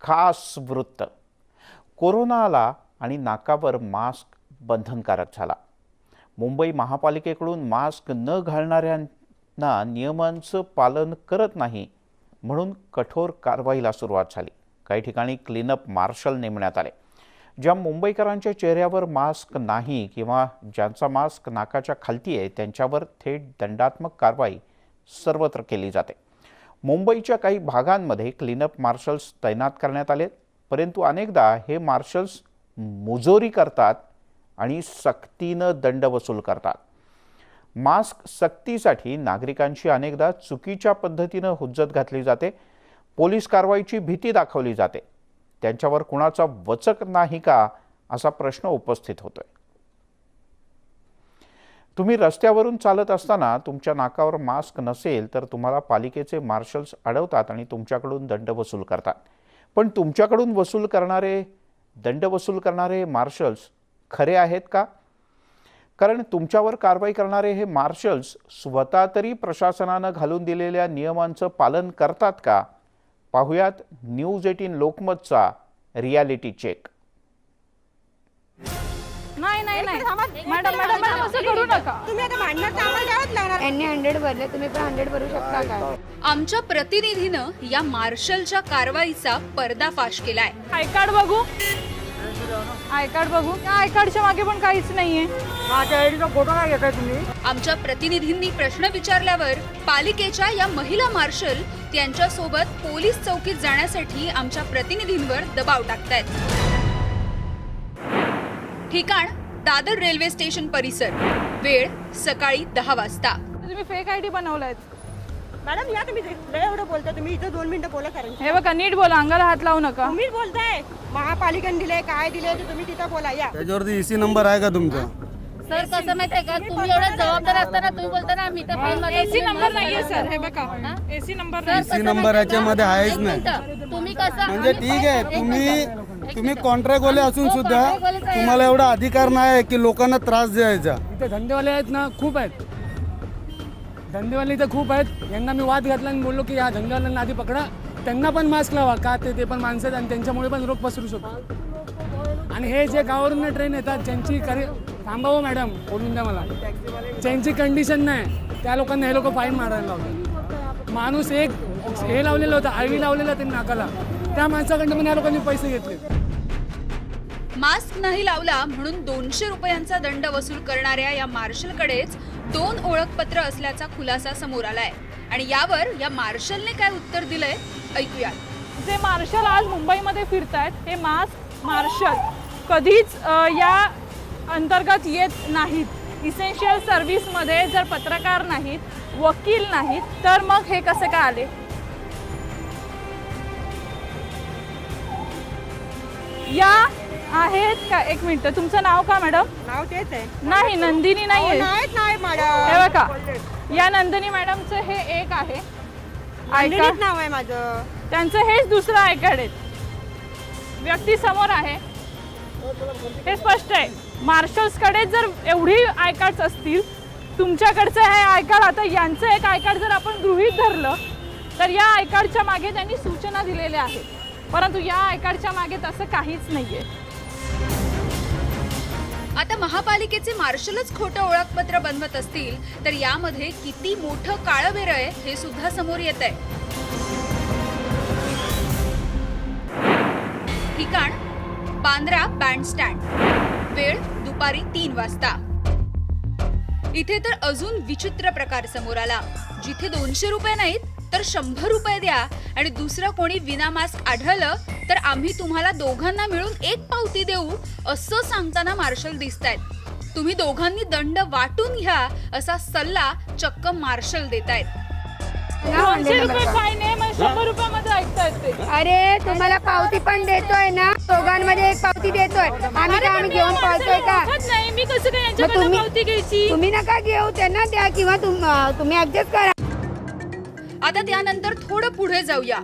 खास वृत्त. कोरोना आला आणि नाकावर मास्क बंधनकारक झाला. मुंबई महापालिकेकडून मास्क न घालणाऱ्यांना नियमांचं पालन करत नाही म्हणून कठोर कारवाईला सुरुवात झाली. काही ठिकाणी क्लीनअप मार्शल नेमण्यात आले. ज्या मुंबईकरांच्या चेहऱ्यावर मास्क नाही किंवा ज्यांचा मास्क नाकाच्या खालती आहे त्यांच्यावर थेट दंडात्मक कारवाई सर्वत्र केली जाते. मुंबईच्या काही भागांमध्ये क्लीनअप मार्शल्स तैनात करण्यात आले परंतु अनेकदा हे मार्शल्स मुजोरी करतात आणि सक्तीनं दंड वसूल करतात. मास्क सक्तीसाठी नागरिकांची अनेकदा चुकीच्या पद्धतीनं हुज्जत घातली जाते. पोलीस कारवाईची भीती दाखवली जाते. त्यांच्यावर कुणाचा वचक नाही का असा प्रश्न उपस्थित होतोय. तुम्ही रस्त्यावरून चालत असताना तुमच्या नाकावर मास्क नसेल तर तुम्हाला पालिकेचे मार्शल्स अडवतात आणि तुमच्याकडून दंड वसूल करतात. पण तुमच्याकडून वसूल करणारे दंड वसूल करणारे मार्शल्स खरे आहेत का? कारण तुमच्यावर कारवाई करणारे हे मार्शल्स स्वतः तरी प्रशासनानं घालून दिलेल्या नियमांचं पालन करतात का? पाहुयात न्यूज एटीन लोकमतचा रियालिटी चेक. नाही नाही नाही. मॅडम मॅडम मॅडम असं करू नका. तुम्ही आता भांडणार तर आम्हाला द्यावंच लागणार. यांनी हंड्रेड भरले तुम्ही पण हंड्रेड भरू शकता काय? आमच्या प्रतिनिधीनं या मार्शलच्या कारवाईचा पर्दाफाश केलाय. आय कार्ड बघू. आय कार्ड बघू. त्या आय कार्डच्या मागे पण काहीच नाहीये. माझ्या आयडीचा फोटो नाही घेताय तुम्ही? आमच्या प्रतिनिधींनी प्रश्न विचारल्यावर पालिकेच्या या महिला मार्शल त्यांच्यासोबत पोलीस चौकीत जाण्यासाठी आमच्या प्रतिनिधींवर दबाव टाकतायत. ठिकाण दादर रेल्वे स्टेशन परिसर. वेळ सकाळी दहा वाजता. तुम्ही फेक आयडी बनवलाय. मॅडम या तुम्ही लय एवढं बोलताय तुम्ही इथं दोन मिनिटं बोला कारण. हे बघा नीट बोला अंगाला हात लावू नका. तुम्हीच बोलताय. महापालिकेने दिले काय दिले ते तुम्ही तिथं बोला या. त्याच्यावरती एसी नंबर आहे का तुमचा? सर कसं माहीत आहे का? तुम्ही एवढं जबाबदार असताना तुम्ही बोलताना मी तर मध्ये एसी नंबर नाहीये सर. हे बघा. एसी नंबर नाही एसी नंबर याच्यामध्ये आहेच नाही. तुम्ही कसं म्हणजे ठीक आहे तुम्ही तुम्ही कॉन्ट्रॅक्ट वाले असून सुद्धा तुम्हाला एवढा अधिकार नाही आहे की लोकांना त्रास द्यायचा. इथे धंदेवाले आहेत ना खूप आहेत. धंदेवाले इथे खूप आहेत. यांना मी वाद घातला आणि बोललो की या धंदेवाल्यांना आधी पकडा. त्यांना पण मास्क लावा का ते ते पण माणसं आहेत आणि त्यांच्यामुळे पण रोग पसरू शकतो. आणि हे जे गावावरून ट्रेन येतात ज्यांची करी थांबावं मॅडम बोलून द्या मला. ज्यांची कंडिशन नाही त्या लोकांना हे लोक फाईन मारायला लावतात. माणूस एक हे लावलेलं होतं आळवी लावलेलं त्यांनी नाकाला. त्या माणसाकडनं पण या लोकांनी पैसे घेतले. मास्क नाही लावला म्हणून दोनशे रुपयांचा दंड वसूल करणाऱ्या या मार्शलकडेच दोन ओळखपत्र असल्याचा खुलासा समोर आलाय. आणि यावर या मार्शलने काय उत्तर दिलंय ऐकूयात. जे मार्शल आज मुंबईमध्ये फिरतायत हे मास्क मार्शल कधीच या अंतर्गत येत नाहीत. इसेन्शियल सर्व्हिसमध्ये जर पत्रकार नाहीत वकील नाहीत तर मग हे कसे काय आले? या आहेत का? एक मिनिट. तुमचं नाव का मॅडम? नाव तेच आहे. नाही नंदिनी नाही हे मॅडम. बघा या नंदिनी मॅडमचं हे एक आहे. आय नंदिनीच कार्ड नाव आहे माझं. त्यांचं हेच दुसरं आय कार्ड आहे. व्यक्ती समोर आहे. हे स्पष्ट आहे. मार्शल्सकडे जर एवढी आय कार्ड्स असतील तुमच्याकडचं हे आय कार्ड आता यांचं एक आय कार्ड जर आपण गृहीत धरलं तर या आय कार्डच्या मागे त्यांनी सूचना दिलेल्या आहेत. परंतु या आय कार्डच्या मागे तसं काहीच नाहीये. आता महापालिकेचे मार्शलच खोटं ओळखपत्र बनवत असतील तर यामध्ये किती मोठं काळं बेरं आहे हे सुद्धा समोर येत आहे ठिकाण बांद्रा बँडस्टँड वेळ दुपारी तीन वाजता. इथे तर अजून विचित्र प्रकार समोर आला. जिथे दोनशे रुपये नाहीत तर शंभर रुपये द्या. आणि दुसरं कोणी विना मास्क आढळलं तर आम्ही तुम्हाला दोघांना मिळून एक पावती देऊ असं सांगताना मार्शल दिसतायत. तुम्ही दोघांनी दंड वाटून घ्या असा सल्ला चक्क मार्शल देतायत. दोनशे रुपये फाईन आहे मग शंभर रुपयामध्ये ऐकतायत ते. अरे तुम्हाला पावती पण देतोय ना? दोघांमध्ये एक पावती देतोय. आम्ही का आम्ही घेऊन पळतोय का? नाही. मी कसं काय यांच्याकडनं तुम्ही पावती घ्यायची? तुम्ही नका घेऊ त्यांना द्या किंवा तुम- तुम्ही ऍडजस्ट करा. आता त्यानंतर थोडं पुढे जाऊया.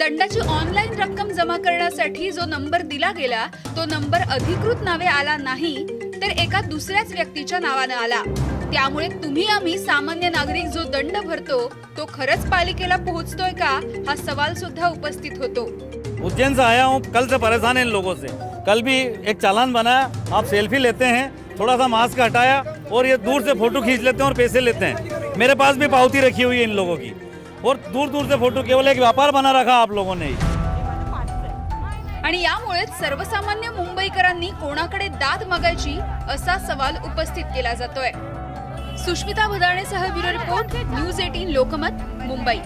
दंडाची ऑनलाईन रक्कम जमा करण्यासाठी जो नंबर दिला गेला तो नंबर अधिकृत नावे आला नाही तर एका दुसऱ्याच व्यक्तीच्या नावानं आला. त्यामुळे तुम्ही आम्ही सामान्य नागरिक जो दंड भरतो तो खरंच पालिकेला पोहोचतोय का हा सवाल सुद्धा उपस्थित होतो. उज्जैन से आया हूँ कल से परेशान है इन लोगों से। कल भी एक चालान बनाया आप सेल्फी लेते हैं थोड़ा सा मास्क हटाया और ये दूर से फोटो खींच लेते हैं और पैसे लेते हैं। मेरे पास भी पावती रखी हुई है इन लोगों की। और दूर दूर से फोटो केवल एक व्यापार बना रखा आप लोगों ने। आणि यामुळेच सर्वसामान्य मुंबईकरांनी कोणाकडे दाद मागायची असा सवाल उपस्थित केला जातोय. Sushmita भदाणेसह bureau report news eighteen Lokmat Mumbai.